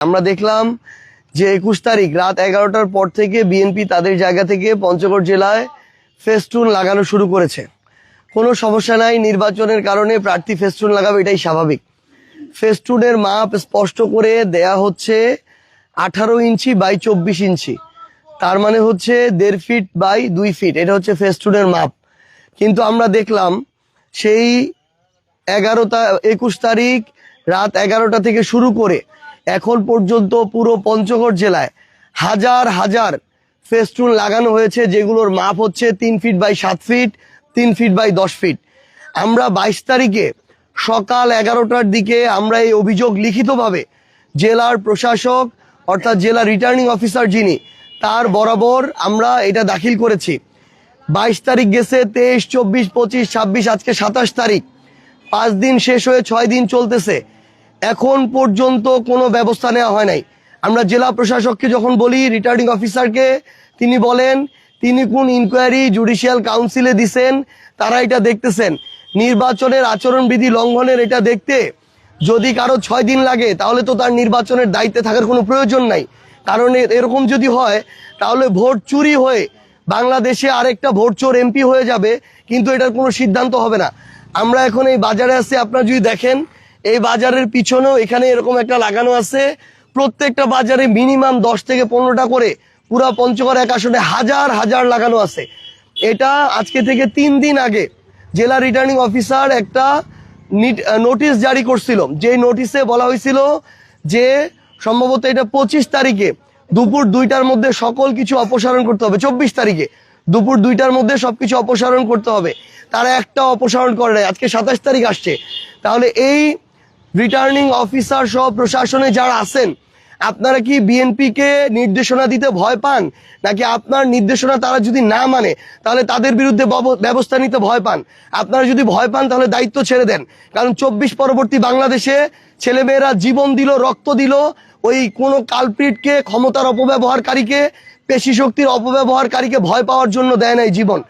আমরা দেখলাম যে একুশ তারিখ রাত এগারোটার পর থেকে বিএনপি তাদের জায়গা থেকে পঞ্চগড় জেলায় ফেস্টুন লাগানো শুরু করেছে। কোনো সমস্যা নাই, নির্বাচনের কারণে প্রার্থী ফেস্টুন লাগাবে, এটাই স্বাভাবিক। ফেস্টুনের মাপ স্পষ্ট করে দেয়া হচ্ছে আঠারো ইঞ্চি বাই চব্বিশ ইঞ্চি। তার মানে হচ্ছে দেড় ফিট বাই দুই ফিট, এটা হচ্ছে ফেস্টুনের মাপ। কিন্তু আমরা দেখলাম সেই এগারোটা একুশ তারিখ রাত এগারোটা থেকে শুরু করে এখন পর্যন্ত পুরো পঞ্চগড় জেলায় হাজার হাজার ফেস্টুন লাগানো হয়েছে, যেগুলোর মাপ হচ্ছে তিন ফিট বাই সাত ফিট, তিন ফিট বাই দশ ফিট। আমরা বাইশ তারিখে সকাল এগারোটার দিকে আমরা এই অভিযোগ লিখিতভাবে জেলার প্রশাসক, অর্থাৎ জেলা রিটার্নিং অফিসার যিনি, তার বরাবর আমরা এটা দাখিল করেছি। বাইশ তারিখ গেছে, তেইশ, চব্বিশ, পঁচিশ, ছাব্বিশ, আজকে সাতাশ তারিখ। পাঁচ দিন শেষ হয়ে ছয় দিন চলতেছে। এখন পর্যন্ত কোনো ব্যবস্থা নেওয়া হয় নাই। আমরা জেলা প্রশাসককে যখন বলি রিটার্নিং অফিসারকে তিনি বলেন, তিনি কোন ইনকোয়ারি জুডিশিয়াল কাউন্সিলে দিছেন, তারা এটা দেখতেছেন। নির্বাচনের আচরণবিধি লঙ্ঘনের এটা দেখতে যদি কারও ছয় দিন লাগে, তাহলে তো তার নির্বাচনের দায়িত্বে থাকার কোনো প্রয়োজন নাই। কারণ এরকম যদি হয়, তাহলে ভোট চুরি হয়ে বাংলাদেশে আরেকটা ভোট চোর এমপি হয়ে যাবে, কিন্তু এটার কোনো সিদ্ধান্ত হবে না। আমরা এখন এই বাজারে আছি, আপনারা যদি দেখেন এই বাজারের পিছনেও এখানে এরকম একটা লাগানো আছে। প্রত্যেকটা বাজারে মিনিমাম দশ থেকে পনেরোটা করে পুরা পঞ্চগড় এক আসনে হাজার হাজার লাগানো আছে। এটা আজকে থেকে তিন দিন আগে জেলা রিটার্নিং অফিসার একটা নিট- নোটিশ জারি করছিল। যে নোটিশে বলা হয়েছিল যে সম্ভবত এটা পঁচিশ তারিখে দুপুর দুইটার মধ্যে সকল কিছু অপসারণ করতে হবে। চব্বিশ তারিখে দুপুর দুইটার মধ্যে সবকিছু অপসারণ করতে হবে। তারা একটা অপসারণ করে আজকে সাতাশ তারিখ আসছে। তাহলে এই রিটার্নিং অফিসার সহ প্রশাসনে যারা আছেন, আপনারা কি বিএনপিকে নির্দেশনা দিতে ভয় পান? নাকি আপনার নির্দেশনা তারা যদি না মানে তাহলে তাদের বিরুদ্ধে ব্যবস্থা নিতে ভয় পান? আপনারা যদি ভয় পান, তাহলে দায়িত্ব ছেড়ে দেন। কারণ চব্বিশ পরবর্তী বাংলাদেশে ছেলেমেয়েরা জীবন দিল, রক্ত দিল, ওই কোনো কালপ্রিটকে, ক্ষমতার অপব্যবহারকারীকে পেশি শক্তির অপব্যবহারকারীকে ভয় পাওয়ার জন্য দেয় নাই জীবন।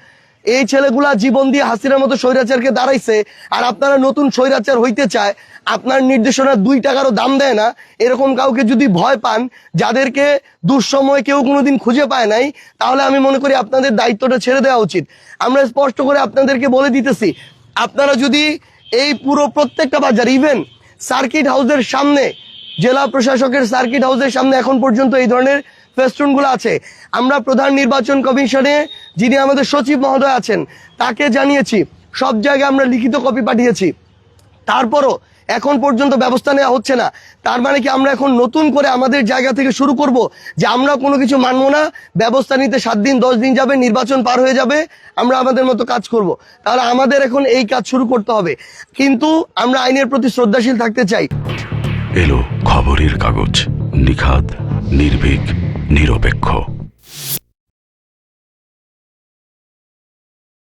এই ছেলেগুলা জীবন দিয়ে হাসিনার মতো স্বৈরাচারকে দাঁড়াইছে, আর আপনারা নতুন স্বৈরাচার হইতে চায়, আপনার নির্দেশনা দুই টাকারও দাম দেয় না, এরকম কাউকে যদি ভয় পান, যাদেরকে দুঃসময় কেউ কোনোদিন খুঁজে পায় নাই, তাহলে আমি মনে করি আপনাদের দায়িত্বটা ছেড়ে দেওয়া উচিত। আমরা স্পষ্ট করে আপনাদেরকে বলে দিতেছি, আপনারা যদি এই পুরো প্রত্যেকটা বাজার ইভেন সার্কিট হাউসের সামনে, জেলা প্রশাসকের সার্কিট হাউসের সামনে এখন পর্যন্ত এই ধরনের ফেস্টুনগুলো আছে। আমরা প্রধান নির্বাচন কমিশনে যিনি আমাদের সচিব মহোদয় আছেন, তাকে জানিয়েছি, সব জায়গায় আমরা লিখিত কপি পাঠিয়েছি। তারপরও এখন পর্যন্ত ব্যবস্থা নেওয়া হচ্ছে না। তার মানে কি আমরা এখন নতুন করে আমাদের জায়গা থেকে শুরু করব যে আমরা কোনো কিছু মানবো না, ব্যবস্থা নিতে সাত দিন, দশ দিন যাবে, নির্বাচন পার হয়ে যাবে, আমরা আমাদের মতো কাজ করব। তাহলে আমাদের এখন এই কাজ শুরু করতে হবে। কিন্তু আমরা আইনের প্রতি শ্রদ্ধাশীল থাকতে চাই। এলো খবরের কাগজ, নিখাদ, নির্ভীক। নিরপেক্ষ।